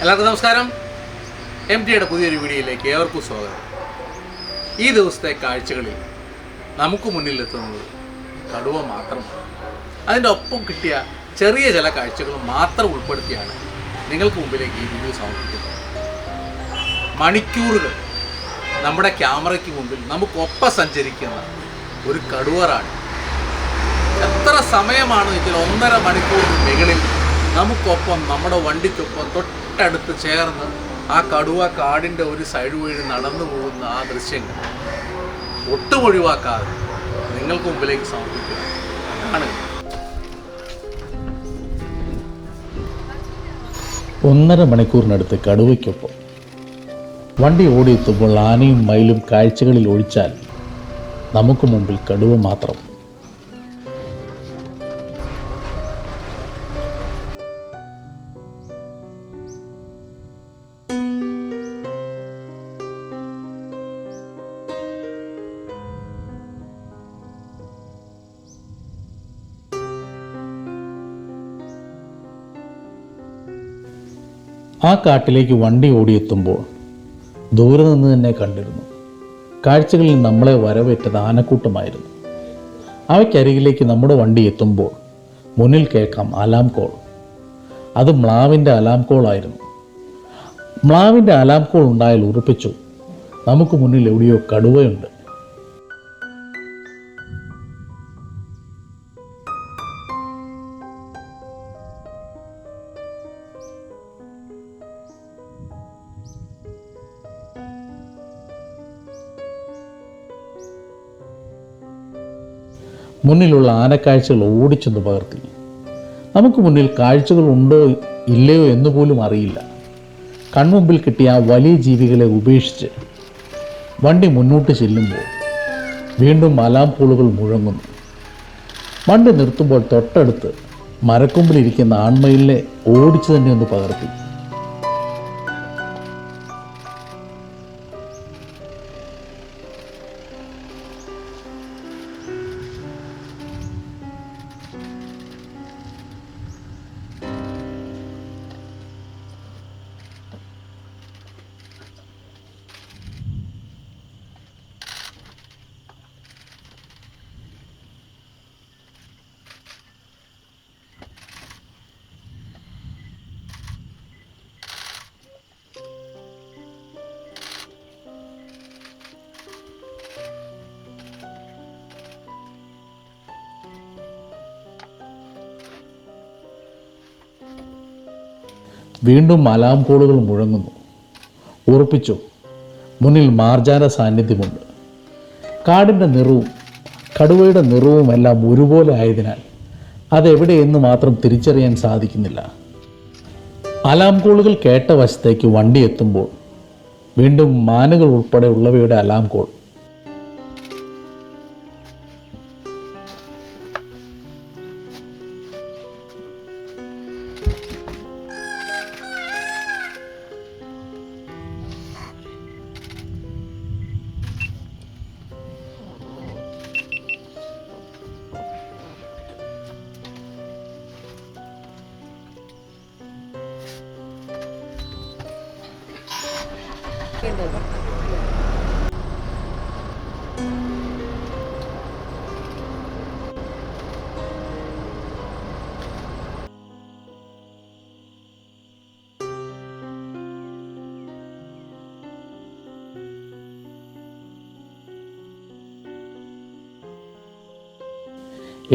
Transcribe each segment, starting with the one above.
എല്ലാവർക്കും നമസ്കാരം. എം ടിയുടെ പുതിയൊരു വീഡിയോയിലേക്ക് ഏവർക്കും സ്വാഗതം. ഈ ദിവസത്തെ കാഴ്ചകളിൽ നമുക്ക് മുന്നിലെത്തുന്നത് കടുവ മാത്രമാണ്. അതിന്റെ ഒപ്പം കിട്ടിയ ചെറിയ ചില കാഴ്ചകൾ മാത്രം ഉൾപ്പെടുത്തിയാണ് നിങ്ങൾക്ക് മുമ്പിലേക്ക് ഈ വീഡിയോ സമർപ്പിക്കുന്നത്. മണിക്കൂറുകൾ നമ്മുടെ ക്യാമറയ്ക്ക് മുമ്പിൽ നമുക്കൊപ്പം സഞ്ചരിക്കുന്ന ഒരു കടുവറാണ് എത്ര സമയമാണ് ഇതിൽ ഒന്നര മണിക്കൂറിന് മുകളിൽ നമുക്കൊപ്പം നമ്മുടെ വണ്ടിക്കൊപ്പം തൊട്ടടുത്ത് ചേർന്ന് ആ കടുവ കാടിന്റെ ഒരു സൈഡ് വഴി നടന്നു പോകുന്ന ആ ദൃശ്യങ്ങൾ ഒട്ടും ഒഴിവാക്കാതെ നിങ്ങൾക്ക് മുമ്പിലേക്ക് സമർപ്പിക്കുക. ആണ് ഒന്നര മണിക്കൂറിനടുത്ത് കടുവയ്ക്കൊപ്പം വണ്ടി ഓടിയെത്തുമ്പോൾ ആനയും മയിലും കാഴ്ചകളിൽ ഒഴിച്ചാൽ നമുക്ക് മുമ്പിൽ കടുവ മാത്രം ആ കാട്ടിലേക്ക് വണ്ടി ഓടിയെത്തുമ്പോൾ ദൂരെ നിന്ന് തന്നെ കണ്ടിരുന്നു. കാഴ്ചകളിൽ നമ്മളെ വരവേറ്റത് ആനക്കൂട്ടമായിരുന്നു. അവയ്ക്കരികിലേക്ക് നമ്മുടെ വണ്ടി എത്തുമ്പോൾ മുന്നിൽ കേൾക്കാം അലാം കോൾ അത് മ്ലാവിന്റെ അലാം കോളായിരുന്നു മ്ലാവിന്റെ അലാം കോൾ ഉണ്ടായാൽ ഉറപ്പിച്ചു നമുക്ക് മുന്നിൽ എവിടെയോ കടുവയുണ്ട്. മുന്നിലുള്ള ആനക്കാഴ്ചകൾ ഓടിച്ചെന്ന് പകർത്തി. നമുക്ക് മുന്നിൽ കാഴ്ചകൾ ഉണ്ടോ ഇല്ലയോ എന്ന് പോലും അറിയില്ല. കൺമുമ്പിൽ കിട്ടിയ ആ വലിയ ജീവികളെ ഉപേക്ഷിച്ച് വണ്ടി മുന്നോട്ട് ചെല്ലുമ്പോൾ വീണ്ടും അലാംപൂളുകൾ മുഴങ്ങുന്നു. വണ്ടി നിർത്തുമ്പോൾ തൊട്ടടുത്ത് മരക്കൊമ്പിലിരിക്കുന്ന ആൺമയിലിനെ ഓടിച്ചു തന്നെ ഒന്ന് പകർത്തി. വീണ്ടും അലാം കോളുകൾ മുഴങ്ങുന്നു. ഉറപ്പിച്ചു മുന്നിൽ മാർജാന സാന്നിധ്യമുണ്ട്. കാടിന്റെ നിറവും കടുവയുടെ നിറവും എല്ലാം ഒരുപോലെ ആയതിനാൽ അതെവിടെയെന്ന് മാത്രം തിരിച്ചറിയാൻ സാധിക്കുന്നില്ല. അലാം കോളുകൾ കേട്ട വശത്തേക്ക് വണ്ടി എത്തുമ്പോൾ വീണ്ടും മാനുകൾ ഉൾപ്പെടെ ഉള്ളവയുടെ അലാം കോൾ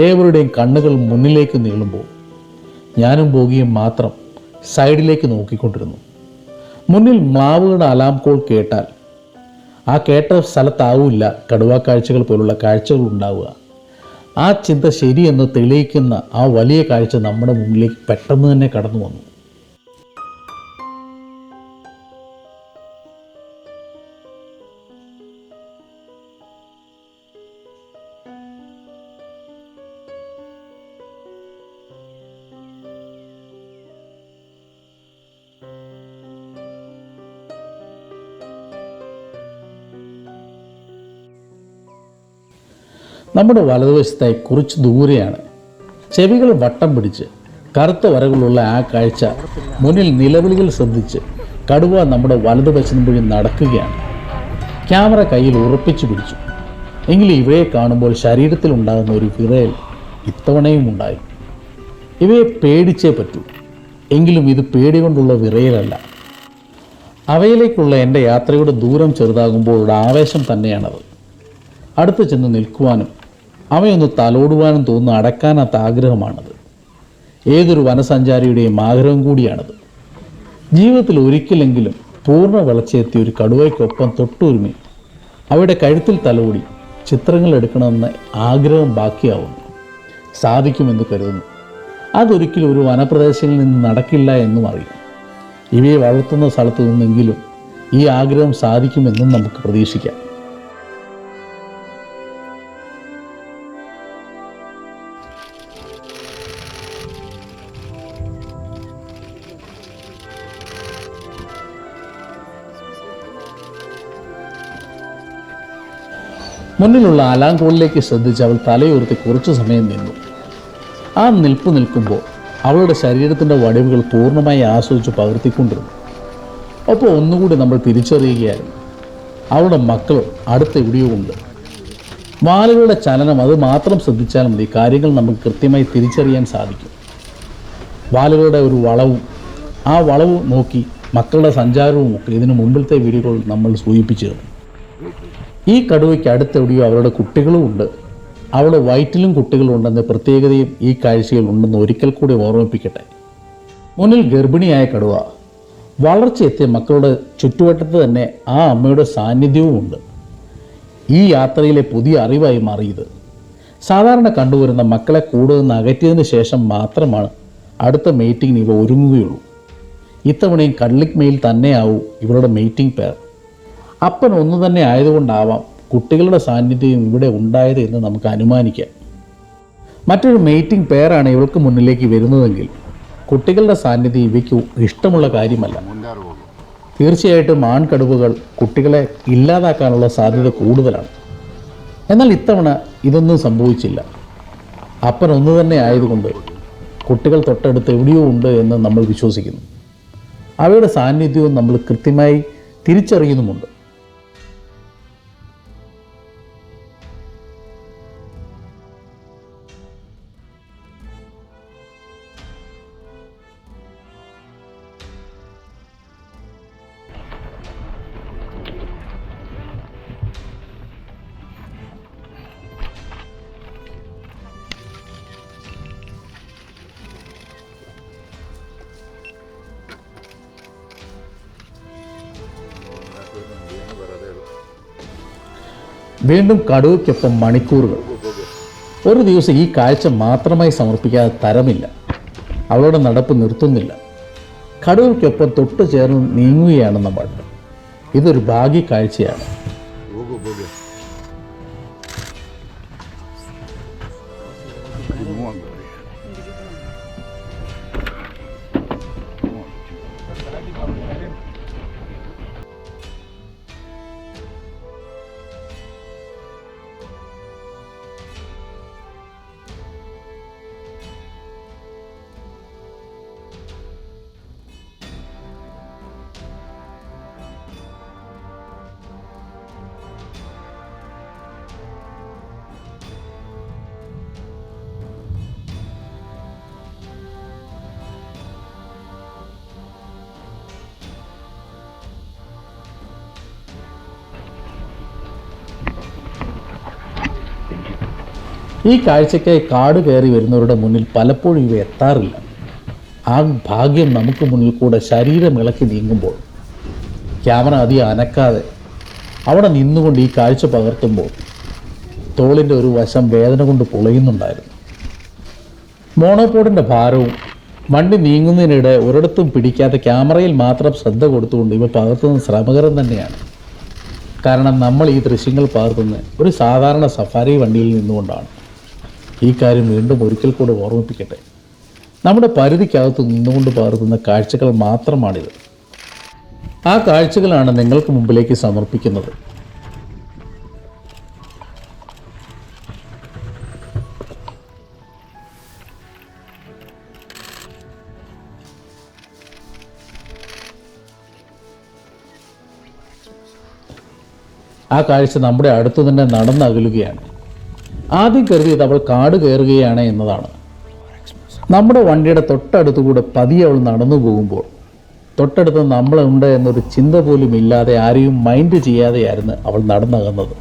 ഏവരുടെയും കണ്ണുകൾ മുന്നിലേക്ക് നീളുമ്പോൾ ഞാനും ബോഗിയും മാത്രം സൈഡിലേക്ക് നോക്കിക്കൊണ്ടിരുന്നു. മുന്നിൽ മ്ലാവുകളുടെ അലാം കോൾ കേട്ടാൽ ആ കേട്ട സ്ഥലത്താവില്ല കടുവ കാഴ്ചകൾ പോലുള്ള കാഴ്ചകൾ ഉണ്ടാവുക. ആ ചിന്ത ശരിയെന്ന് തെളിയിക്കുന്ന ആ വലിയ കാഴ്ച നമ്മുടെ മുന്നിലേക്ക് പെട്ടെന്ന് തന്നെ കടന്നു വന്നു. നമ്മുടെ വലതുവശത്തായി കുറച്ച് ദൂരെയാണ്. ചെവികൾ വട്ടം പിടിച്ച് കറുത്ത വരകളുള്ള ആ കാഴ്ച മുന്നിൽ നിലവിളികൾ ശ്രദ്ധിച്ച് കടുവ നമ്മുടെ വലതുവശം വഴി നടക്കുകയാണ്. ക്യാമറ കയ്യിൽ ഉറപ്പിച്ചു പിടിച്ചു. എങ്കിലും ഇവയെ കാണുമ്പോൾ ശരീരത്തിലുണ്ടാകുന്ന ഒരു വിറയൽ ഇത്തവണയും ഉണ്ടായി. ഇവയെ പേടിച്ചേ പറ്റൂ. എങ്കിലും ഇത് പേടി കൊണ്ടുള്ള വിറയലല്ല. അവയിലേക്കുള്ള എന്റെ യാത്രയുടെ ദൂരം ചെറുതാകുമ്പോഴുള്ള ആവേശം തന്നെയാണത്. അടുത്ത് ചെന്ന് നിൽക്കുവാനും അവയൊന്ന് തലോടുവാനും തോന്നുന്ന അടക്കാനാത്ത ആഗ്രഹമാണത്. ഏതൊരു വനസഞ്ചാരിയുടെയും ആഗ്രഹം കൂടിയാണത്. ജീവിതത്തിൽ ഒരിക്കലെങ്കിലും പൂർണ വളർച്ചയെത്തിയ ഒരു കടുവയ്ക്കൊപ്പം തൊട്ടുരുമി. അവയുടെ കഴുത്തിൽ തലോടി ചിത്രങ്ങൾ എടുക്കണമെന്ന ആഗ്രഹം ബാക്കിയാവുന്നു. സാധിക്കുമെന്ന് കരുതുന്നു. അതൊരിക്കലും ഒരു വനപ്രദേശങ്ങളിൽ നിന്ന് നടക്കില്ല എന്നും അറിയും. ഇവയെ വളർത്തുന്ന സ്ഥലത്തു നിന്നെങ്കിലും ഈ ആഗ്രഹം സാധിക്കുമെന്നും നമുക്ക് പ്രതീക്ഷിക്കാം. മുന്നിലുള്ള അലാങ്കോളിലേക്ക് ശ്രദ്ധിച്ച് അവൾ തലയുയർത്തി കുറച്ചു സമയം നിന്നു. ആ നിൽപ്പ് നിൽക്കുമ്പോൾ അവളുടെ ശരീരത്തിന്റെ വടിവുകൾ പൂർണമായി ആസ്വദിച്ച് പകർത്തിക്കൊണ്ടിരുന്നു. അപ്പോൾ ഒന്നുകൂടി നമ്മൾ തിരിച്ചറിയുകയായിരുന്നു. അവളുടെ മക്കൾ അടുത്ത എവിടെയോ ഉണ്ട്. വാലുകളുടെ ചലനം അത് മാത്രം ശ്രദ്ധിച്ചാൽ മതി. കാര്യങ്ങൾ നമുക്ക് കൃത്യമായി തിരിച്ചറിയാൻ സാധിക്കും. വാലുകളുടെ ഒരു വളവും ആ വളവ് നോക്കി മക്കളുടെ സഞ്ചാരവും ഒക്കെ ഇതിനു മുമ്പിലത്തെ വീഡിയോകൾ നമ്മൾ സൂചിപ്പിച്ചിരുന്നു. ഈ കടുവയ്ക്ക് അടുത്തെവിടെയോ അവരുടെ കുട്ടികളും ഉണ്ട്. അവളുടെ വയറ്റിലും കുട്ടികളുണ്ടെന്ന പ്രത്യേകതയും ഈ കാഴ്ചയിൽ ഉണ്ടെന്ന് ഒരിക്കൽ കൂടി ഓർമ്മിപ്പിക്കട്ടെ. മുന്നിൽ ഗർഭിണിയായ കടുവ. വളർച്ചയെത്തിയ മക്കളുടെ ചുറ്റുവട്ടത്ത് തന്നെ ആ അമ്മയുടെ സാന്നിധ്യവും ഉണ്ട്. ഈ യാത്രയിലെ പുതിയ അറിവായി മാറിയത്. സാധാരണ കണ്ടുവരുന്ന മക്കളെ കൂടുതൽ അകറ്റിയതിന് ശേഷം മാത്രമാണ് അടുത്ത മീറ്റിംഗിന് ഇവ ഒരുങ്ങുകയുള്ളൂ. ഇത്തവണയും കള്ളിക് മെയിൽ തന്നെയാവും ഇവരുടെ മീറ്റിംഗ് പേർ അപ്പൻ ഒന്നു തന്നെ ആയതുകൊണ്ടാവാം കുട്ടികളുടെ സാന്നിധ്യം ഇവിടെ ഉണ്ടായത് എന്ന് നമുക്ക് അനുമാനിക്കാം. മറ്റൊരു മെയ്റ്റിംഗ് പേരാണ് ഇവൾക്ക് മുന്നിലേക്ക് വരുന്നതെങ്കിൽ കുട്ടികളുടെ സാന്നിധ്യം ഇവയ്ക്ക് ഇഷ്ടമുള്ള കാര്യമല്ല. തീർച്ചയായിട്ടും ആൺകടുവകൾ കുട്ടികളെ ഇല്ലാതാക്കാനുള്ള സാധ്യത കൂടുതലാണ്. എന്നാൽ ഇത്തവണ ഇതൊന്നും സംഭവിച്ചില്ല. അപ്പൻ ഒന്നു തന്നെ ആയതുകൊണ്ട് കുട്ടികൾ തൊട്ടടുത്ത് എവിടെയോ ഉണ്ട് എന്ന് നമ്മൾ വിശ്വസിക്കുന്നു. അവയുടെ സാന്നിധ്യവും നമ്മൾ കൃത്യമായി തിരിച്ചറിയുന്നുമുണ്ട്. വീണ്ടും കടുവയ്ക്കൊപ്പം മണിക്കൂറുകൾ. ഒരു ദിവസം ഈ കാഴ്ച മാത്രമായി സമർപ്പിക്കാതെ തരമില്ല. അവളുടെ നടപ്പ് നിർത്തുന്നില്ല. കടുവയ്ക്കൊപ്പം തൊട്ടു ചേർന്ന് നീങ്ങുകയാണ് നമ്മൾ. ഇതൊരു ഭാഗ്യ കാഴ്ചയാണ് ഈ കാഴ്ചയ്ക്കായി കാട് കയറി വരുന്നവരുടെ മുന്നിൽ പലപ്പോഴും ഇവ എത്താറില്ല. ആ ഭാഗ്യം നമുക്ക് മുന്നിൽ കൂടെ ശരീരം ഇളക്കി നീങ്ങുമ്പോൾ ക്യാമറ അധികം അനക്കാതെ അവിടെ നിന്നുകൊണ്ട് ഈ കാഴ്ച പകർത്തുമ്പോൾ തോളിന്റെ ഒരു വശം വേദന കൊണ്ട് പൊളയുന്നുണ്ടായിരുന്നു. മോണോപോഡിന്റെ ഭാരവും വണ്ടി നീങ്ങുന്നതിനിടെ ഒരിടത്തും പിടിക്കാതെ ക്യാമറയിൽ മാത്രം ശ്രദ്ധ കൊടുത്തുകൊണ്ട് ഇവ പകർത്തുന്നത് ശ്രമകരം തന്നെയാണ്. കാരണം നമ്മൾ ഈ ദൃശ്യങ്ങൾ പകർത്തുന്നത് ഒരു സാധാരണ സഫാരി വണ്ടിയിൽ നിന്നുകൊണ്ടാണ്. ഈ കാര്യം വീണ്ടും ഒരിക്കൽ കൂടെ ഓർമ്മിപ്പിക്കട്ടെ. നമ്മുടെ പരിധിക്കകത്ത് നിന്നുകൊണ്ട് പകർത്തുന്ന കാഴ്ചകൾ മാത്രമാണിത്. ആ കാഴ്ചകളാണ് നിങ്ങൾക്ക് മുമ്പിലേക്ക് സമർപ്പിക്കുന്നത്. ആ കാഴ്ച നമ്മുടെ അടുത്തു തന്നെ നടന്നകലുകയാണ്. ആദ്യം കരുതിയത് അവൾ കാട് കയറുകയാണ് എന്നതാണ്. നമ്മുടെ വണ്ടിയുടെ തൊട്ടടുത്ത് തൊട്ടടുത്തുകൂടെ പതിയെ അവൾ നടന്നു പോകുമ്പോൾ തൊട്ടടുത്ത് നമ്മളുണ്ട് എന്നൊരു ചിന്ത പോലും ഇല്ലാതെ ആരെയും മൈൻഡ് ചെയ്യാതെയായിരുന്നു അവൾ നടന്നകന്നത്.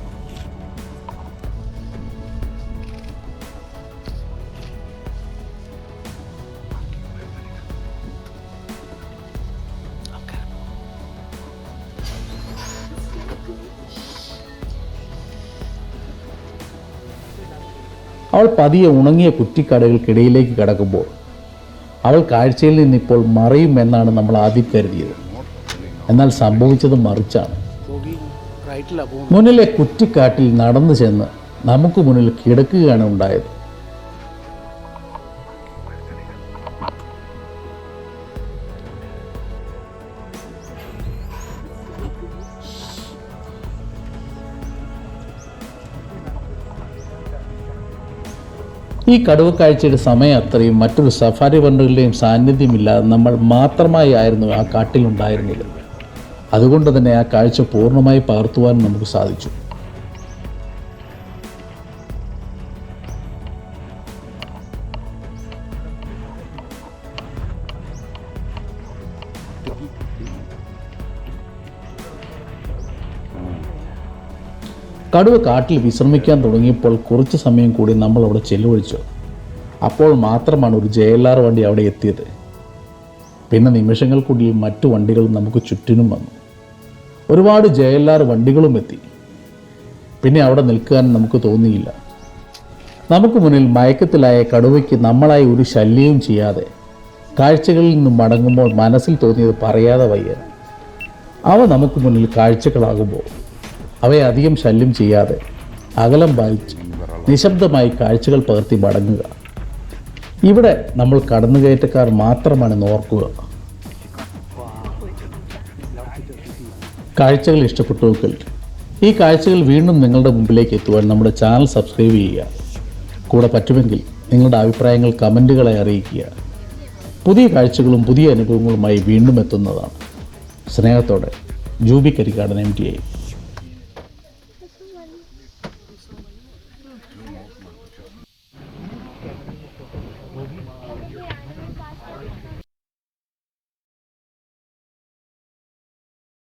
അവൾ പതിയെ ഉണങ്ങിയ കുറ്റിക്കടകൾക്കിടയിലേക്ക് കടക്കുമ്പോൾ അവൾ കാഴ്ചയിൽ നിന്നിപ്പോൾ മറയുമെന്നാണ് നമ്മൾ ആദ്യം കരുതിയത്. എന്നാൽ സംഭവിച്ചത് മറിച്ചാണ്. മുന്നിലെ കുറ്റിക്കാട്ടിൽ നടന്നു ചെന്ന് നമുക്ക് മുന്നിൽ കിടക്കുകയാണ് ഉണ്ടായത്. ഈ കടുവ കാഴ്ചയുടെ സമയം അത്രയും മറ്റൊരു സഫാരി വണ്ടുകളുടെയും സാന്നിധ്യമില്ലാതെ നമ്മൾ മാത്രമായി ആയിരുന്നു ആ കാട്ടിലുണ്ടായിരുന്നത്. അതുകൊണ്ട് തന്നെ ആ കാഴ്ച പൂർണമായി പകർത്തുവാൻ നമുക്ക് സാധിച്ചു. കടുവ കാട്ടിൽ വിശ്രമിക്കാൻ തുടങ്ങിയപ്പോൾ കുറച്ച് സമയം കൂടി നമ്മൾ അവിടെ ചെലവഴിച്ചു. അപ്പോൾ മാത്രമാണ് ഒരു ജെ എൽ ആർ വണ്ടി അവിടെ എത്തിയത്. പിന്നെ നിമിഷങ്ങൾക്കുള്ളിൽ മറ്റു വണ്ടികളും നമുക്ക് ചുറ്റിനും വന്നു. ഒരുപാട് ജെ എൽ ആർ വണ്ടികളും എത്തി. പിന്നെ അവിടെ നിൽക്കാൻ നമുക്ക് തോന്നിയില്ല. നമുക്ക് മുന്നിൽ മയക്കത്തിലായ കടുവയ്ക്ക് നമ്മളായി ഒരു ശല്യവും ചെയ്യാതെ കാഴ്ചകളിൽ നിന്നും മടങ്ങുമ്പോൾ മനസ്സിൽ തോന്നിയത് പറയാതെ വയ്യ. അവ നമുക്ക് മുന്നിൽ കാഴ്ചകളാകുമ്പോൾ അവയെ അധികം ശല്യം ചെയ്യാതെ അകലം പാലിച്ച് നിശബ്ദമായി കാഴ്ചകൾ പകർത്തി മടങ്ങുക. ഇവിടെ നമ്മൾ കടന്നുകയറ്റക്കാർ മാത്രമാണെന്ന് ഓർക്കുക. കാഴ്ചകൾ ഇഷ്ടപ്പെട്ടുവെങ്കിൽ ഈ കാഴ്ചകൾ വീണ്ടും നിങ്ങളുടെ മുമ്പിലേക്ക് എത്തുവാൻ നമ്മുടെ ചാനൽ സബ്സ്ക്രൈബ് ചെയ്യുക. കൂടെ പറ്റുമെങ്കിൽ നിങ്ങളുടെ അഭിപ്രായങ്ങൾ കമന്റുകളെ അറിയിക്കുക. പുതിയ കാഴ്ചകളും പുതിയ അനുഭവങ്ങളുമായി വീണ്ടും എത്തുന്നതാണ്. സ്നേഹത്തോടെ Juby Karikkadan M T I